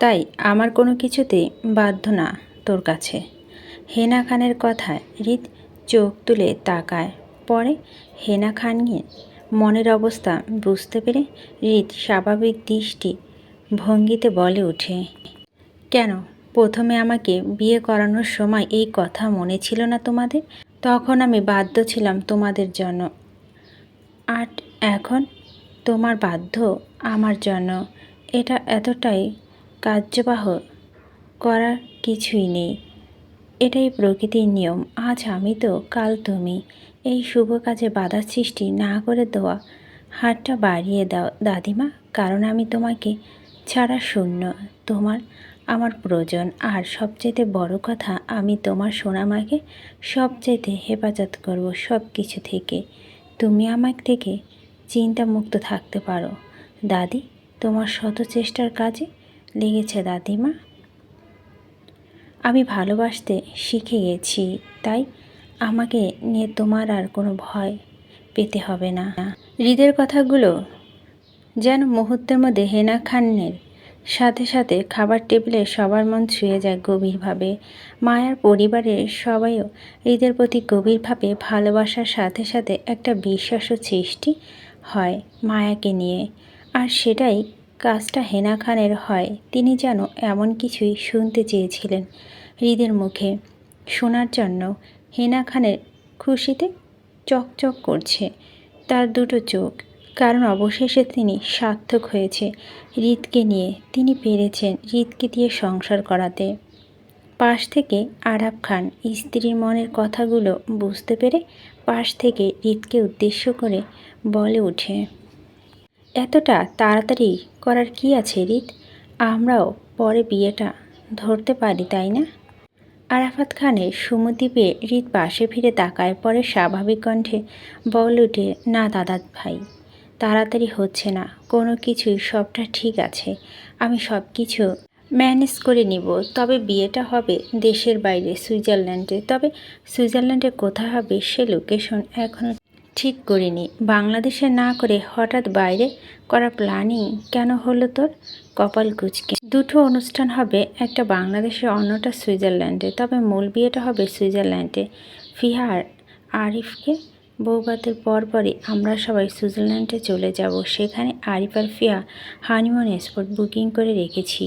তাই আমার কোনো কিছুতে বাধ্য না তোর কাছে। হেনা খানের কথায় হৃদ চোখ তুলে তাকায়। পরে হেনা খানের মনের অবস্থা বুঝতে পেরে হৃদ স্বাভাবিক দৃষ্টি ভঙ্গিতে বলে ওঠে, কেন? প্রথমে আমাকে বিয়ে করানোর সময় এই কথা মনে ছিল না তোমাদের? তখন আমি বাধ্য ছিলাম তোমাদের জন্য। আর এখন তোমার বাধ্য আমার জন্য। এটা এতটাই কার্যবাহ করার কিছুই নেই। এটাই প্রকৃতির নিয়ম। আজ আমি তো, কাল তুমি। এই শুভ কাজে বাধা সৃষ্টি না করে দেওয়া। হাতটা বাড়িয়ে দাও, দাদিমা। কারণ আমি তোমাকে ছাড়া শূন্য। তোমার আমার প্রয়োজন। আর সবচেয়ে বড় কথা, আমি তোমার সোনামাকে সবচেয়ে হেফাজত করব সব কিছু থেকে। তুমি আমার থেকে চিন্তামুক্ত থাকতে পারো। দাদি, তোমার শত চেষ্টার কাজে লেগেছে দাদিমা। আমি ভালোবাসতে শিখে গেছি, তাই আমাকে নিয়ে তোমার আর কোনো ভয় পেতে হবে না। হৃদের কথাগুলো যেন মুহূর্তের মধ্যে হেনা খানের সাথে সাথে খাবার টেবিলে সবার মন ছুঁয়ে যায় গভীরভাবে। মায়ার পরিবারের সবাইও হৃদের প্রতি গভীরভাবে ভালোবাসার সাথে সাথে একটা বিশ্বাসও সৃষ্টি হয় মায়াকে নিয়ে। আর সেটাই কাজটা হেনা খানের হয়, তিনি যেন এমন কিছুই শুনতে চেয়েছিলেন হৃদের মুখে। শোনার জন্য হেনা খানের খুশিতে চকচক করছে তার দুটো চোখ, কারণ অবশেষে তিনি সার্থক হয়েছে হৃদকে নিয়ে। তিনি পেরেছেন হৃদকে দিয়ে সংসার করাতে। পাশ থেকে আরাব খান স্ত্রীর মনের কথাগুলো বুঝতে পেরে পাশ থেকে হৃদকে উদ্দেশ্য করে বলে ওঠে। এতটা তাড়াতাড়ি করার কি আছে হৃদ আমরাও পরে বিয়েটা ধরতে পারি, তাই না? আরাফাত খানের পেয়ে হৃদ পাশে ফিরে তাকায় পরে স্বাভাবিক কণ্ঠে বল উঠে, না দাদা ভাই, তাড়াতাড়ি হচ্ছে না, কোনো কিছুই, সবটা ঠিক আছে, আমি সব কিছু ম্যানেজ করে নিব, তবে বিয়েটা হবে দেশের বাইরে, সুইজারল্যান্ডে, তবে সুইজারল্যান্ডে কোথায় হবে সে লোকেশন এখনও ঠিক করিনি। বাংলাদেশে না করে হঠাৎ বাইরে করা প্ল্যানিং কেন হলো তোর? কপাল কুচকে। দুটো অনুষ্ঠান হবে, একটা বাংলাদেশে, অন্যটা সুইজারল্যান্ডে। তবে মূল বিয়েটা হবে সুইজারল্যান্ডে। ফিহার আরিফকে বৌভাতের পরপরই আমরা সবাই সুইজারল্যান্ডে চলে যাব। সেখানে আরিফ আর ফিয়া হানিমুন স্পট বুকিং করে রেখেছি।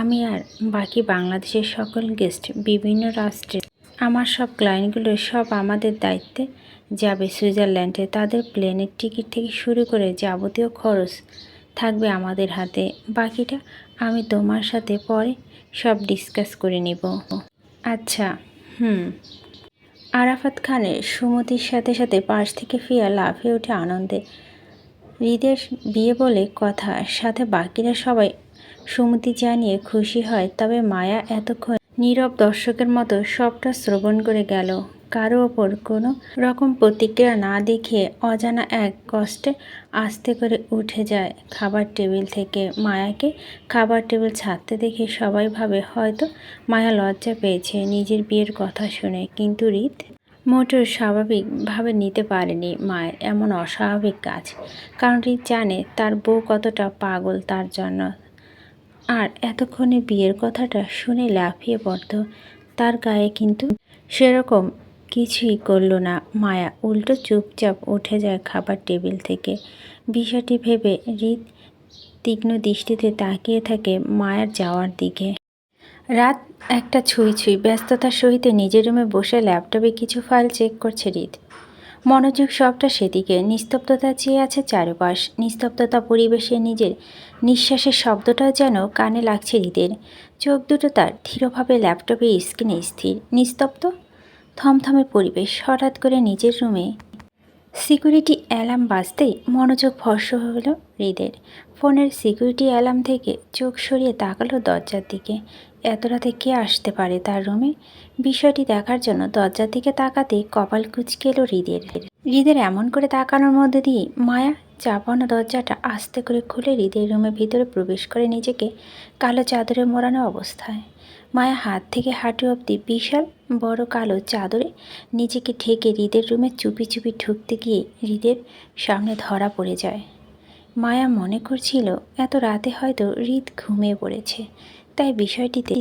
আমি আর বাকি বাংলাদেশের সকল গেস্ট বিভিন্ন রাষ্ট্রে আমার সব ক্লায়েন্টগুলো সব আমাদের দায়িত্বে। যাবে সুইজারল্যান্ডে। তাদের প্লেনের টিকিট থেকে শুরু করে যাবতীয় খরচ থাকবে আমাদের হাতে। বাকিটা আমি তোমার সাথে পরে সব ডিসকাস করে নেব। আচ্ছা হুম। আরাফাত খানের সুমতির সাথে সাথে পাশ থেকে ফিয়া লাফিয়ে ওঠে আনন্দে। হৃদের বিয়ে বলে কথা, সাথে বাকিরা সবাই সুমতি জানিয়ে খুশি হয়, তবে মায়া এতক্ষণ নীরব দর্শকের মতো সবটা শ্রবণ করে গেল। কারও ওপর কোনো রকম প্রতিক্রিয়া না দেখে অজানা এক কষ্টে আস্তে করে উঠে যায় খাবার টেবিল থেকে। মায়াকে খাবার টেবিল ছাড়তে দেখে সবাই ভাবে, হয়তো মায়া লজ্জা পেয়েছে নিজের বিয়ের কথা শুনে। কিন্তু রীত মোটেও স্বাভাবিকভাবে নিতে পারেনি মায়ের এমন অস্বাভাবিক কাজ। কারণ রীত জানে তার বউ কতটা পাগল তার জন্য। আর এতক্ষণে বিয়ের কথাটা শুনে লাফিয়ে পড়ত। তার গায়ে কিন্তু সেরকম কিছুই করল না। মায়া উল্টো চুপচাপ উঠে যায় খাবার টেবিল থেকে। বিষয়টি ভেবে হৃদ তীক্ষ্ণ দৃষ্টিতে তাকিয়ে থাকে মায়ার যাওয়ার দিকে। রাত একটা ছুঁই ছুঁই ব্যস্ততার সহিত নিজের রুমে বসে ল্যাপটপে কিছু ফাইল চেক করছে হৃদ। মনোযোগ সবটা সেদিকে, নিস্তব্ধতা চেয়ে আছে চারপাশ। নিস্তব্ধতা পরিবেশে নিজের নিঃশ্বাসের শব্দটাও যেন কানে লাগছে হৃদের। চোখ দুটো তার, ধীরভাবে ল্যাপটপের স্ক্রিনে স্থির। নিস্তব্ধ? থমথমে পরিবেশ, হঠাৎ করে নিজের রুমে সিকিউরিটি অ্যালার্ম বাজতেই মনোযোগ ভর্ষ হলো হৃদের। ফোনের সিকিউরিটি অ্যালার্ম থেকে চোখ সরিয়ে তাকালো দরজার দিকে। এত রাতে কে আসতে পারে তার রুমে? বিষয়টি দেখার জন্য দরজার দিকে তাকাতে কপাল কুচকে এলো হৃদের। হৃদের এমন করে তাকানোর মধ্যে দিয়ে মায়া চাপানো দরজাটা আস্তে করে খুলে হৃদের রুমের ভিতরে প্রবেশ করে নিজেকে কালো চাদরে মোড়ানো অবস্থায়। মায়া হাত থেকে হাঁটু অব্দি বিশাল, বড় কালো চাদরে নিজেকে ঢেকে হৃদের রুমে চুপি চুপি ঢুকতে গিয়ে হৃদের সামনে ধরা পড়ে যায়। মায়া মনে করছিল, এত রাতে হয়তো হৃদ ঘুমিয়ে পড়েছে। তাই বিষয়টিতে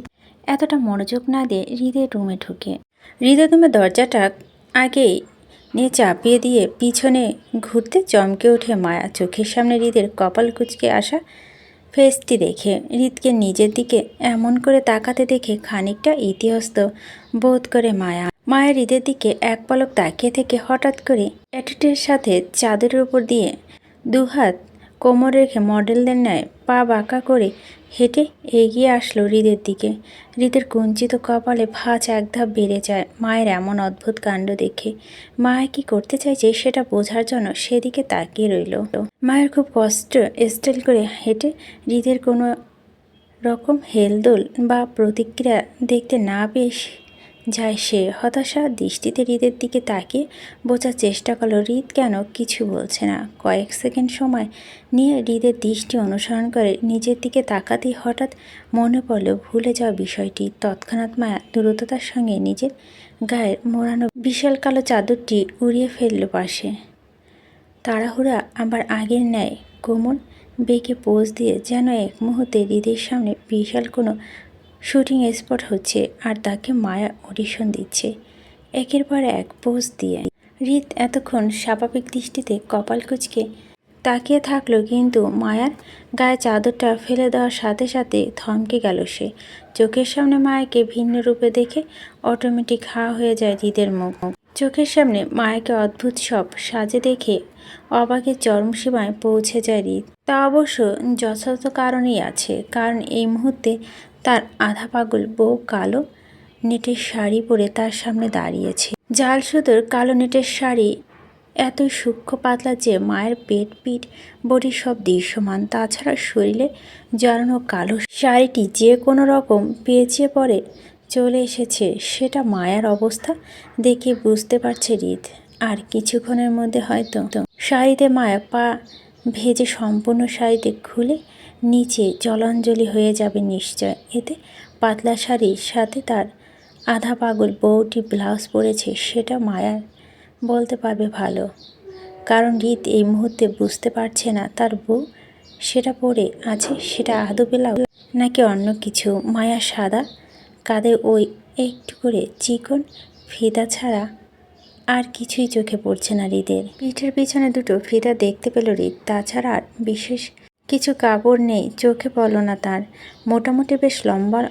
এতটা মনোযোগ না দিয়ে হৃদের রুমে ঢুকে। হৃদের রুমে দরজাটা আগেই নিয়ে চাপিয়ে দিয়ে পিছনে ঘুরতে চমকে ওঠে মায়া। চোখের সামনে হৃদের কপাল কুচকে আসা ফেসটি দেখে হৃদকে নিজের দিকে এমন করে তাকাতে দেখে খানিকটা ইতিহস্ত বোধ করে মায়া। মায়া হৃদের দিকে এক পলক তাকিয়ে থেকে হঠাৎ করে অ্যাটিটের সাথে চাঁদের উপর দিয়ে দুহাত কোমর রেখে মডেলদের ন্যায় পা বাঁকা করে হেঁটে এগিয়ে আসলো হৃদের দিকে। হৃদের কুঞ্চিত কপালে ভাঁজ এক ধাপ বেড়ে যায়, মায়ের এমন অদ্ভুত কাণ্ড দেখে। মায়া কি করতে চাইছে সেটা বোঝার জন্য সেদিকে তাকিয়ে রইল। মায়ের খুব কষ্ট স্টাইল করে হেঁটে হৃদের কোনো রকম হেলদোল বা প্রতিক্রিয়া দেখতে না পেয়ে যায় সে হতাশা দৃষ্টিতে হৃদের দিকে তাকিয়ে বোঝার চেষ্টা করল, হৃদ কেন কিছু বলছে না? কয়েক সেকেন্ড সময় নিয়ে হৃদের দৃষ্টি অনুসরণ করে নিজের দিকে তাকাতেই হঠাৎ মনে পড়ল ভুলে যাওয়া বিষয়টি। তৎক্ষণাৎ মায়া দ্রুততার সঙ্গে নিজের গায়ের মোড়ানো বিশাল কালো চাদরটি উড়িয়ে ফেলল পাশে। তাড়াহুড়া আবার আগের ন্যায় কোমল বেঁকে পোজ দিয়ে যেন এক মুহূর্তে হৃদের সামনে বিশাল কোনো শুটিং স্পট হচ্ছে আর তাকে মায়া অডিশন দিচ্ছে। একের পর এক পোজ দিয়ে। হৃদ এতক্ষণ স্বাভাবিক দৃষ্টিতে কপাল কুচকে তাকিয়ে থাকল, কিন্তু মায়ার গায়ে চাদরটা ফেলে দেওয়ার সাথে সাথে থমকে গেল সে। চোখের সামনে মায়াকে ভিন্ন রূপে দেখে অটোমেটিক হা হয়ে যায় হৃদের মুখ। চোখের সামনে মায়াকে অদ্ভুত সব সাজে দেখে অবাকের চরমসীমায় পৌঁছে যায় হৃদ তা অবশ্য যথাযথ কারণেই আছে, কারণ এই মুহূর্তে তার আধা পাগল বউ কালো নেটের শাড়ি পরে তার সামনে দাঁড়িয়েছে। জাল সুতোর কালো নেটের শাড়ি এতই সূক্ষ্ম পাতলা যে মায়ের পেট পিঠ বডি সব দৃশ্যমান। তাছাড়া শরীরে জড়ানো কালো শাড়িটি যে কোনো রকম পেঁচিয়ে পরে চলে এসেছে, সেটা মায়ার অবস্থা দেখে বুঝতে পারছে হৃদ আর কিছুক্ষণের মধ্যে হয়তো শাড়িতে মায়া পা ভেজে সম্পূর্ণ শাড়িতে খুলে নিচে জলাঞ্জলি হয়ে যাবে নিশ্চয়। এতে পাতলা শাড়ির সাথে তার আধা পাগল বউটি ব্লাউজ পরেছে, সেটা মায়ার বলতে পারবে ভালো। কারণ রীত এই মুহূর্তে বুঝতে পারছে না তার বউ সেটা পরে আছে, সেটা আদৌ ব্লাউজ নাকি অন্য কিছু। মায়া সাদা কাঁধে ওই একটু করে চিকন ফিতা ছাড়া আর কিছুই চোখে পড়ছে না হৃদের। পিঠের পিছনে দুটো ফিদা দেখতে পেল হৃদ। তাছাড়া আর বিশেষ কিছু কাপড় নেই, চোখে পড়ল না তার। মোটামুটি বেশ লম্বা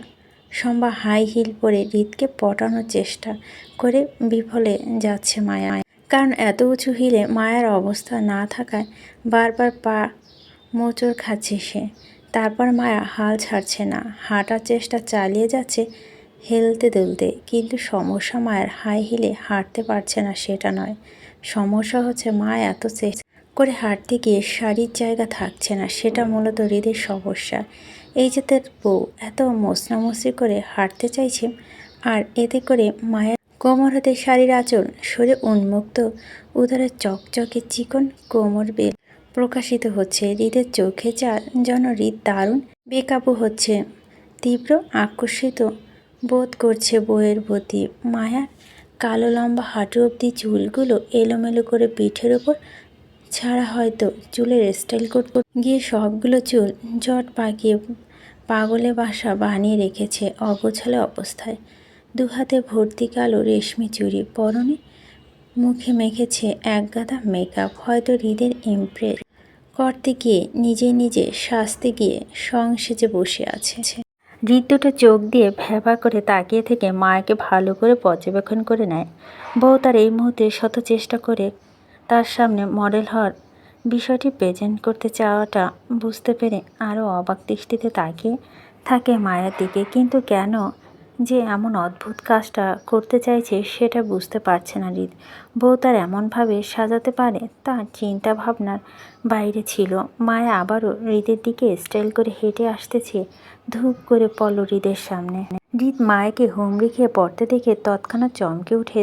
সম্বা হাই হিল পরে হৃদকে পটানোর চেষ্টা করে বিফলে যাচ্ছে মায়া। কারণ এত উঁচু হিলে মায়ের অবস্থা না থাকায় বারবার পা মোচড় খাচ্ছে সে। তারপর মায়া হাল ছাড়ছে না, হাঁটার চেষ্টা চালিয়ে যাচ্ছে হেলতে দুলতে, কিন্তু সমস্যা মায়ের হাই হিলে হাঁটতে পারছে না সেটা নয়। সমস্যা হচ্ছে মা এত চেষ্টা করে হাঁটতে গিয়ে শাড়ির জায়গা থাকছে না, সেটা মূলত হৃদের সমস্যা। এই যে তার বউ এত মশনামসি করে হাঁটতে চাইছে আর এতে করে মায়ের কোমর হতে শাড়ির আঁচল সরে উন্মুক্ত উদারে চকচকে চিকন কোমর বেল প্রকাশিত হচ্ছে। হৃদের চোখে যা যেন হৃদ দারুণ বেকাবু হচ্ছে। তীব্র আকর্ষিত বোধ করছে বইয়ের প্রতি। মায়ার কালো লম্বা হাঁটু অব্দি চুলগুলো এলোমেলো করে পিঠের ওপর ছাড়া হয়তো চুলের স্টাইল করতে। গিয়ে সবগুলো চুল জট পাকিয়ে পাগলে বাসা বানিয়ে রেখেছে অগোছালো অবস্থায়। দু হাতে ভর্তি কালো রেশমি চুড়ি, পরনে মুখে মেখেছে এক গাদা মেকআপ হয়তো হৃদের ইমপ্রেস করতে গিয়ে নিজে নিজে সাজতে গিয়ে সংসেজে বসে আছে। দুটো চোখ দিয়ে ভ্যাভা করে তাকিয়ে থেকে মায়াকে ভালো করে পর্যবেক্ষণ করে নেয়। বউ তার এই মুহূর্তে শত চেষ্টা করে তার সামনে মডেল হওয়ার বিষয়টি প্রেজেন্ট করতে চাওয়াটা বুঝতে পেরে আরও অবাক দৃষ্টিতে তাকিয়ে থাকে মায়ের দিকে। কিন্তু কেন যে এমন অদ্ভুত কাজটা করতে চাইছে সেটা বুঝতে পারছে না হৃদ বউ তার এমনভাবে সাজাতে পারে তার চিন্তা ভাবনার বাইরে ছিল। মায়া আবারও হৃদের দিকে স্টাইল করে হেঁটে আসতেছে। ধূপ করে পড়ল হৃদের সামনে। হৃদ মায়াকে হুমড়ি খেয়ে পড়তে দেখে তৎক্ষণাৎ চমকে উঠে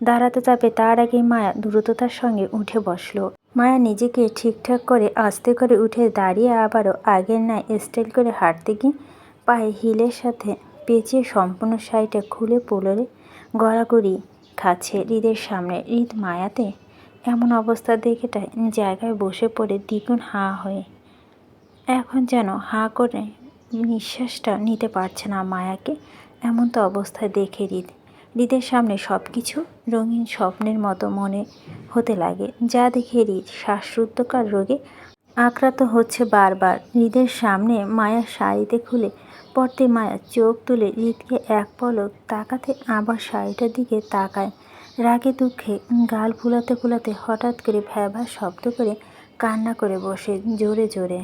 দাঁড়াতে যাবে তার আগেই মায়া দ্রুততার সঙ্গে উঠে বসল। মায়া নিজেকে ঠিকঠাক করে আস্তে করে উঠে দাঁড়িয়ে আবারও আগের ন্যায় স্টাইল করে হাঁটতে গিয়ে পায়ে হিলের সাথে পেঁচিয়ে সম্পূর্ণ শাড়িটা খুলে পোলরে গড়াগড়ি খাচ্ছে হৃদের সামনে। হৃদ মায়াতে এমন অবস্থা দেখে তাই জায়গায় বসে পড়ে দ্বিগুণ হাঁ হয়ে। এখন যেন হাঁ করে নিঃশ্বাসটা নিতে পারছে না মায়াকে। এমন তো অবস্থায় দেখে হৃদ হৃদের সামনে সব কিছু রঙিন স্বপ্নের মতো মনে হতে লাগে। যা দেখে হৃদ শ্বাসরুদ্ধকার রোগে আক্রান্ত হচ্ছে বারবার। হৃদের সামনে মায়া শাড়িতে খুলে পড়তে মায়া চোখ তুলে হৃদকে এক পলক তাকাতে আবার শাড়িটার দিকে তাকায়। রাগে দুঃখে গাল ফুলাতে ফুলাতে হঠাৎ করে ভ্যাভা শব্দ করে কান্না করে বসে জোরে জোরে।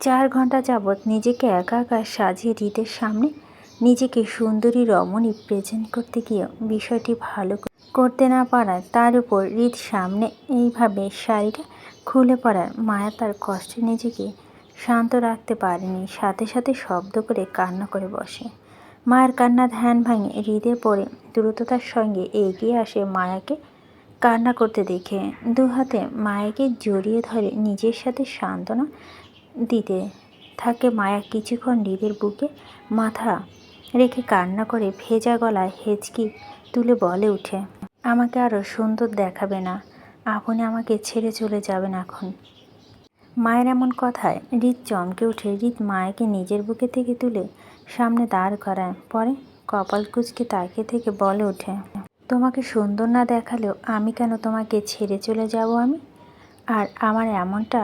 চার ঘণ্টা যাবৎ নিজেকে একা একা সাজিয়ে হৃদের সামনে নিজেকে সুন্দরী রমণী প্রেজেন্ট করতে গিয়ে বিষয়টি ভালো করতে না পারায় তার উপর হৃদ সামনে এইভাবে শাড়িটা খুলে পড়ার মায়া তার কষ্টে নিজেকে শান্ত রাখতে পারেনি, সাথে সাথে শব্দ করে কান্না করে বসে। মায়ের কান্না ধ্যান ভাঙে হৃদে পড়ে দ্রুততার সঙ্গে এগিয়ে আসে মায়াকে কান্না করতে দেখে। দু হাতে মায়াকে জড়িয়ে ধরে নিজের সাথে সান্ত্বনা দিতে থাকে মায়া কিছুক্ষণ হৃদের বুকে মাথা রেখে কান্না করে ভেজা গলায় হেঁচকি তুলে বলে উঠে, আমাকে আরও সুন্দর দেখাবে না। আপনি আমাকে ছেড়ে চলে যাবেন এখন। মায়ের এমন কথায় হৃদ চমকে উঠে হৃদ মায়াকে নিজের বুকে থেকে তুলে সামনে দাঁড় করায়। পরে কপাল কুচকে তাকিয়ে থেকে বলে ওঠে, তোমাকে সুন্দর না দেখালেও আমি কেন তোমাকে ছেড়ে চলে যাব আমি? আর আমার এমনটা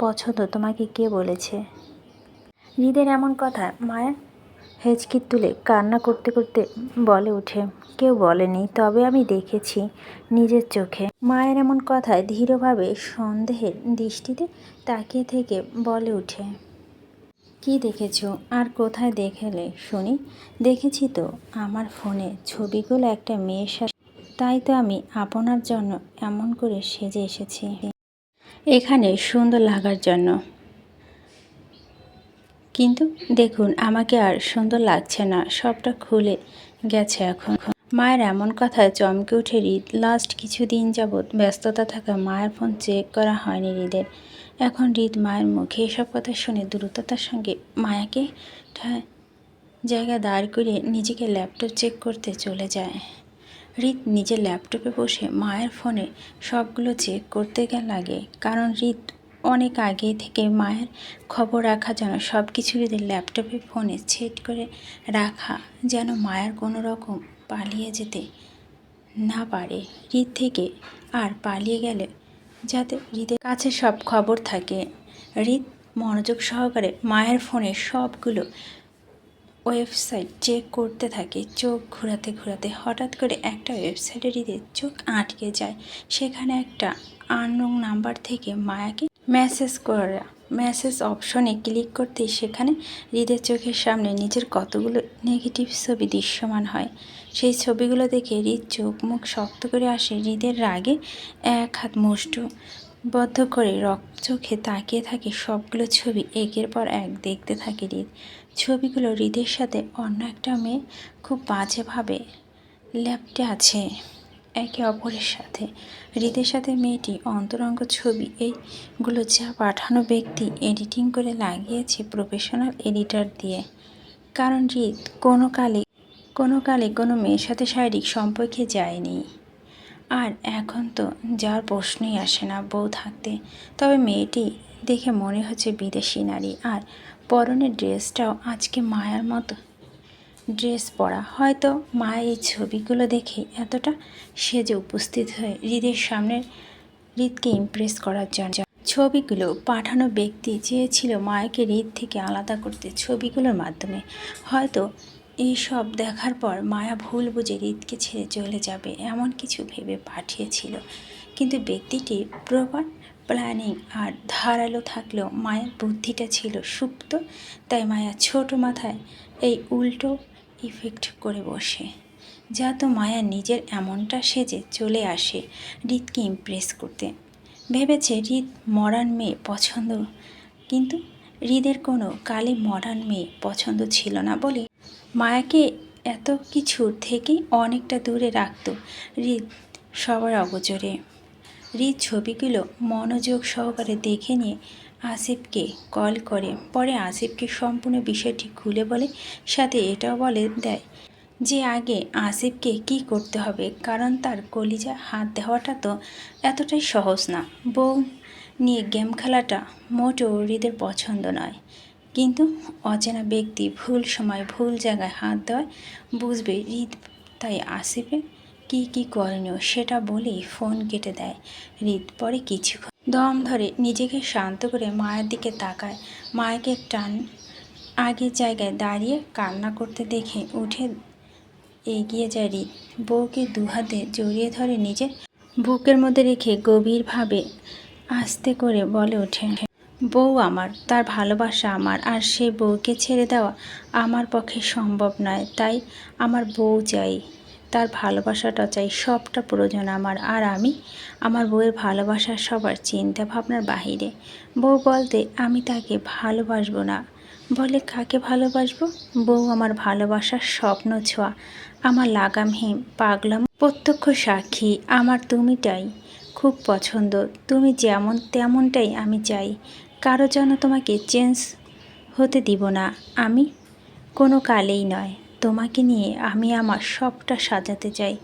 পছন্দ, তোমাকে কে বলেছে? হৃদের এমন কথা মায়া হেঁচকি তুলে কান্না করতে করতে বলে উঠে কেউ বলেনি, তবে আমি দেখেছি নিজের চোখে। মায়ের এমন কথায় ধীরভাবে সন্দেহের দৃষ্টিতে তাকিয়ে থেকে বলে উঠে কি দেখেছ? আর কোথায় দেখেলে শুনি? দেখেছি তো, আমার ফোনে ছবিগুলো একটা মেয়ের সাথে। তাই তো আমি আপনার জন্য এমন করে সেজে এসেছি। এখানে সুন্দর লাগার জন্য। কিন্তু দেখুন, আমাকে আর সুন্দর লাগছে না। সবটা খুলে গেছে এখন। মায়ের এমন কথায় চমকে উঠে হৃদ। লাস্ট কিছুদিন যাবৎ ব্যস্ততা থাকা মায়ের ফোন চেক করা হয়নি হৃদের। এখন হৃদ মায়ের মুখে এসব কথা শুনে দ্রুততার সঙ্গে মায়াকে জায়গায় দাঁড় করে নিজেকে ল্যাপটপ চেক করতে চলে যায়। হৃদ নিজের ল্যাপটপে বসে মায়ের ফোনে সবগুলো চেক করতে লাগে। কারণ হৃদ অনেক আগে থেকে মায়ের খবর রাখা যেন সব কিছু হৃদের ল্যাপটপে ফোনে সেট করে রাখা যেন মায়ের কোনো রকম পালিয়ে যেতে না পারে। হৃদ থেকে আর পালিয়ে গেলে যাতে হৃদের কাছে সব খবর থাকে। হৃদ মনোযোগ সহকারে মায়ের ফোনে সবগুলো ওয়েবসাইট চেক করতে থাকে, চোখ ঘোরাতে ঘোরাতে হঠাৎ করে একটা ওয়েবসাইটে হৃদের চোখ আটকে যায়। সেখানে একটা আননোন নাম্বার থেকে মায়াকে মেসেজ করা। মেসেজ অপশনে ক্লিক করতেই সেখানে হৃদের চোখের সামনে নিজের কতগুলো নেগেটিভ ছবি দৃশ্যমান হয়। সেই ছবিগুলো দেখে হৃদ চোখ মুখ শক্ত করে আসে হৃদের রাগে এক হাত মুষ্ট বদ্ধ করে রক্ত চোখে তাকিয়ে থাকে সবগুলো ছবি একের পর এক দেখতে থাকে হৃদ। ছবিগুলো হৃদের সাথে অন্য একটা মেয়ে খুব বাজেভাবে ল্যাপটে আছে। একে অপরের সাথে। হৃদের সাথে মেয়েটি অন্তরঙ্গ ছবি এইগুলো যা পাঠানো ব্যক্তি এডিটিং করে লাগিয়েছে প্রফেশনাল এডিটর দিয়ে। কারণ হৃদ কোনো কালে কোনো কালে কোনো মেয়ের সাথে শারীরিক সম্পর্কে যায়নি। আর এখন তো যার প্রশ্নই আসে না বউ থাকতে। তবে মেয়েটি দেখে মনে হচ্ছে বিদেশি নারী। আর পরনের ড্রেসটাও আজকে মায়ার মতো। ড্রেস পরা। হয়তো মা এই ছবিগুলো দেখে এতটা সেজে উপস্থিত হয়ে হৃদের সামনে হৃদকে ইমপ্রেস করার জন্য ছবিগুলো পাঠানো ব্যক্তি চেয়েছিল মায়াকে হৃদ থেকে আলাদা করতে ছবিগুলোর মাধ্যমে। হয়তো এই সব দেখার পর মায়া ভুল বুঝে হৃদকে ছেড়ে চলে যাবে এমন কিছু ভেবে পাঠিয়েছিল। কিন্তু ব্যক্তিটি প্রপার প্ল্যানিং আর ধারালো থাকলেও মায়ের বুদ্ধিটা ছিল সুপ্ত, তাই মায়া ছোট মাথায় এই উল্টো ইফেক্ট করে বসে। যা তো মায়া নিজের এমনটা সেজে চলে আসে হৃদকে ইমপ্রেস করতে। ভেবেছে হৃদ মডার্ন মেয়ে পছন্দ, কিন্তু হৃদের কোনো কালে মডার্ন মেয়ে পছন্দ ছিল না বলে মায়াকে এত কিছু থেকে অনেকটা দূরে রাখত হৃদ সবার অগোচরে। হৃদ ছবিগুলো মনোযোগ সহকারে দেখে নিয়ে আসিফকে কল করে। পরে আসিফকে সম্পূর্ণ বিষয়টি খুলে বলে, সাথে এটাও বলে দেয় যে আগে আসিফকে কি করতে হবে, কারণ তার কলিজা হাত দেওয়াটা তো এতটাই সহজ না। বউ নিয়ে গেম খেলাটা মোটেও হৃদের পছন্দ নয়। কিন্তু অচেনা ব্যক্তি ভুল সময় ভুল জায়গায় হাত দেওয়ায় বুঝবে হৃদ তাই আসিফে কি কি করণীয় সেটা বলেই ফোন কেটে দেয় হৃদ পরে কিছুক্ষণ। দম ধরে নিজেকে শান্ত করে মায়ের দিকে তাকায়। মায়াকে টান আগের জায়গায় দাঁড়িয়ে কান্না করতে দেখে উঠে এগিয়ে যায় হৃদ বউকে দুহাতে জড়িয়ে ধরে নিজের বুকের মধ্যে রেখে গভীরভাবে আস্তে করে বলে ওঠে, বউ আমার, তার ভালোবাসা আমার, আর সে বউকে ছেড়ে দেওয়া আমার পক্ষে সম্ভব নয়। তাই আমার বউ চাই। তার ভালোবাসাটা চাই, সবটা প্রয়োজন আমার। আর আমি, আমার বউয়ের ভালোবাসা সবার চিন্তা ভাবনার বাহিরে। বউ বলতে, আমি তাকে ভালোবাসবো না। বলে, কাকে ভালোবাসবো? বউ, আমার ভালোবাসার স্বপ্ন ছোঁয়া, আমার লাগামহীন, পাগলাম, প্রত্যক্ষ সাক্ষী, আমার তুমিটাই খুব পছন্দ। তুমি যেমন তেমনটাই আমি চাই। কারও যেন তোমাকে চেঞ্জ হতে দিব না। আমি কোনো কালেই নয়। তোমাকে নিয়ে আমি আমার সবটা সাজাতে চাই।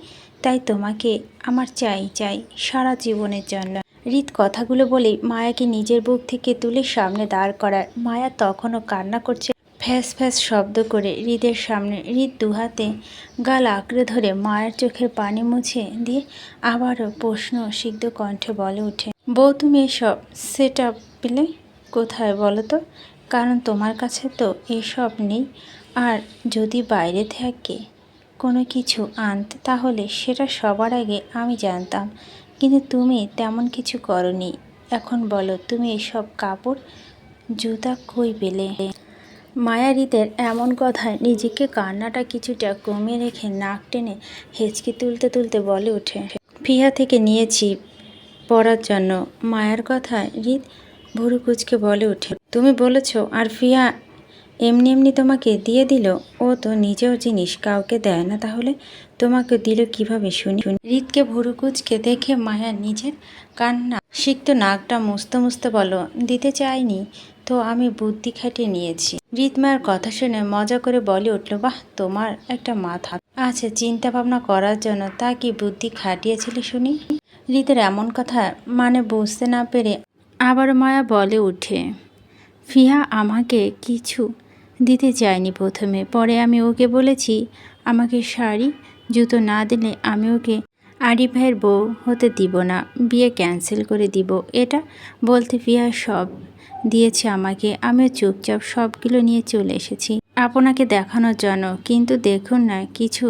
তাই তোমাকে আমার চাই চাই সারা জীবনের জন্য। হৃদ কথাগুলো বলেই মায়াকে নিজের বুক থেকে তুলে সামনে দাঁড় করায়। মায়া তখনও কান্না করছে। ফ্যাস ফ্যাস শব্দ করে হৃদের সামনে। হৃদ দুহাতে গাল আঁকড়ে ধরে মায়ের চোখের পানি মুছে দিয়ে আবারও প্রশ্ন সিদ্ধ কণ্ঠে বলে ওঠে, বউ, তুমি এসব সেট আপ পেলে কোথায় বলো তো? কারণ তোমার কাছে তো এসব নেই। আর যদি বাইরে থাকে কোনো কিছু আনতে, তাহলে সেটা সবার আগে আমি জানতাম। কিন্তু তুমি তেমন কিছু করনি। এখন বলো, তুমি এসব কাপড়, জুতা কই পেলে? মায়ারিদের এমন কথায় নিজেকে কান্নাটা কিছুটা কমিয়ে রেখে নাক টেনে হেঁচকি তুলতে তুলতে বলে ওঠে। ফিহা থেকে নিয়েছি পড়ার জন্য। মায়ার কথায় হৃদ ভুরু কুচকে বলে ওঠে। তুমি বলেছ, আর ফিয়া এমনি এমনি তোমাকে দিয়ে দিল। ও তো নিজেও জিনিস কাউকে দেয় না, তাহলে তোমাকে দিল কীভাবে শুনি? হৃদকে ভুরু কুচকে দেখে মায়া নিজের কান্না সিক্ত নাকটা মুছতে মুছতে বলো, দিতে চাইনি তো আমি বুদ্ধি খাটিয়ে নিয়েছি। হৃদমায়ের কথা শুনে মজা করে বলে উঠল, বাহ, তোমার একটা মাথা। আছে চিন্তা ভাবনা করার জন্য তা কি বুদ্ধি খাটিয়েছিলে শুনি? হৃদের এমন কথা মানে বুঝতে না পেরে আবার মায়া বলে উঠে ফিহা আমাকে কিছু দিতে চায়নি প্রথমে। পরে আমি ওকে বলেছি, আমাকে শাড়ি, জুতো না দিলে আমি ওকে আরি ভাইয়ের বউ হতে দিব না, বিয়ে ক্যান্সেল করে দিব। এটা বলতে ফিহা সব দিয়েছে আমাকে। আমিও চুপচাপ সবগুলো নিয়ে চলে এসেছি। আপনাকে দেখানোর জন্য। কিন্তু দেখুন না, কিছু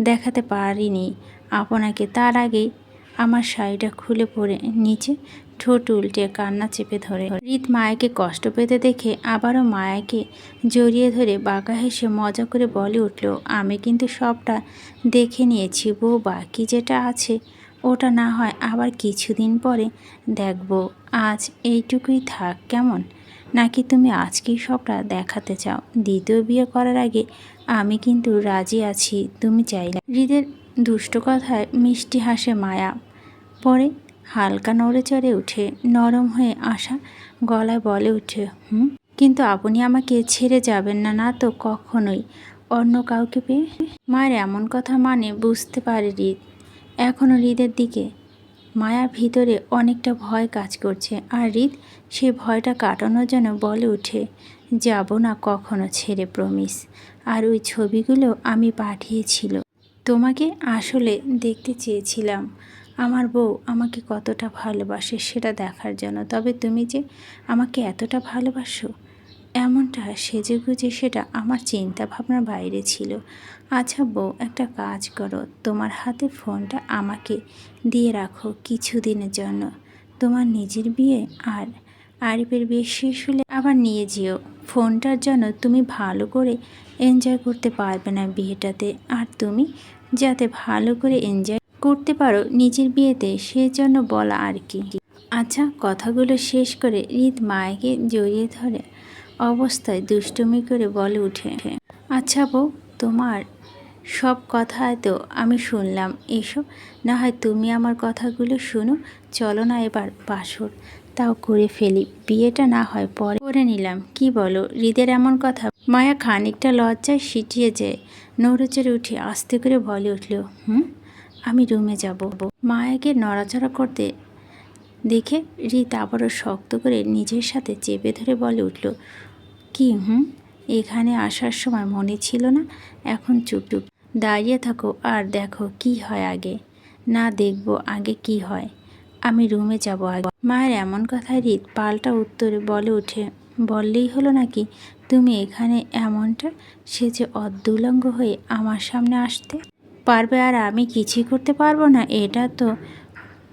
দেখাতে পারিনি। আপনাকে তার আগেই আমার শাড়িটা খুলে পড়ে নিচে ঠোঁট উল্টে কান্না চেপে ধরে। রীত মায়াকে কষ্ট পেতে দেখে আবারও মায়াকে জড়িয়ে ধরে বাঁকা হেসে মজা করে বলে উঠল, আমি কিন্তু সবটা দেখে নিয়েছি বউ বাকি যেটা আছে ওটা না হয় আবার কিছুদিন পরে দেখব। আজ এইটুকুই থাক, কেমন? নাকি তুমি আজকেই সবটা দেখাতে চাও? দ্বিতীয় বিয়ে করার আগে আমি কিন্তু রাজি আছি, তুমি চাইলে। হৃদের দুষ্ট কথায় মিষ্টি হাসে মায়া। পরে হালকা নড়ে চড়ে উঠে, নরম হয়ে আসা গলায় বলে উঠে, হুম? কিন্তু আপনি আমাকে ছেড়ে যাবেন না না তো কখনোই। অন্য কাউকে পেয়ে? মায়ের এমন কথা মানে বুঝতে পারে হৃদ এখনও হৃদের দিকে মায়ার ভিতরে অনেকটা ভয় কাজ করছে, আর হৃদ সেই ভয়টা কাটানোর জন্য বলে উঠে, যাব না কখনো ছেড়ে, প্রমিস। আর ওই ছবিগুলো আমি পাঠিয়েছিল। তোমাকে আসলে দেখতে চেয়েছিলাম। আমার বউ আমাকে কতটা ভালোবাসে সেটা দেখার জন্য। তবে তুমি যে আমাকে এতটা ভালোবাসো, এমনটা সেজে গুজে সেটা আমার চিন্তা ভাবনার বাইরে ছিল। আচ্ছা বউ, একটা কাজ করো। তোমার হাতে ফোনটা আমাকে দিয়ে রাখো কিছু দিনের জন্য। তোমার নিজের বিয়ে আর আরিফের বিয়ে শেষ হলে আবার নিয়ে যেও। ফোনটার জন্য তুমি ভালো করে এনজয় করতে পারবে না বিয়েটাতে। আর তুমি যাতে ভালো করে এনজয় করতে পারো নিজের বিয়েতে, সেজন্য বলা আর কি। আচ্ছা কথাগুলো শেষ করে হৃদ মায়েকে জড়িয়ে ধরে অবস্থায় দুষ্টুমি করে বলে উঠে আচ্ছা বউ, তোমার সব কথা তো আমি শুনলাম। এসো, না হয় তুমি আমার কথাগুলো শুনো। চলো না এবার বাসর। তাও করে ফেলি। বিয়েটা না হয় পরে করে নিলাম। কি বলো হৃদের এমন কথা? মায়া খানিকটা লজ্জায় সিটিয়ে যায়। নড়েচড়ে উঠে আস্তে করে বলে উঠল, হুম? আমি রুমে যাব। মায়াকে নড়াচড়া করতে দেখে রিত আবারও শক্ত করে নিজের সাথে চেপে ধরে বলে উঠল, কি, হুম? এখানে আসার সময় মনে ছিল না? এখন চুপ চুপ। দাঁড়িয়ে থাকো আর দেখো কি হয় আগে। না দেখব আগে কি হয়। আমি রুমে যাব আগে। মায়ের এমন কথায় রিত পাল্টা উত্তরে বলে উঠে, বললেই হলো নাকি? তুমি এখানে এমনটা? সে যে অদ্দুলঙ্গ হয়ে আমার সামনে আসতে? পারবে আর আমি কিছুই করতে পারব না, এটা তো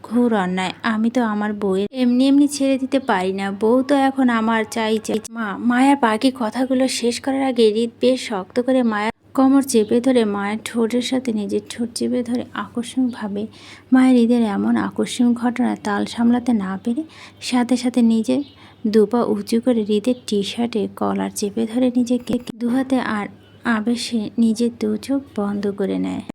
ঘোর অন্যায়। আমি তো আমার বউয়ের এমনি এমনি ছেড়ে দিতে পারি না। বউ তো এখন আমার চাই চাই মা, মায়ার বাকি কথাগুলো শেষ করার আগে হৃদ বেশ শক্ত করে মায়ের কোমর চেপে ধরে, মায়ের ঠোঁটের সাথে নিজের ঠোঁট চেপে ধরে আকর্ষণীয়ভাবে মায়ের হৃদের এমন আকর্ষণীয় ঘটনা তাল সামলাতে না পেরে সাথে সাথে নিজে দুপা উঁচু করে হৃদের টি শার্টে কলার চেপে ধরে নিজেকে দুহাতে আর আবেশে নিজের দু চোখ বন্ধ করে নেয়।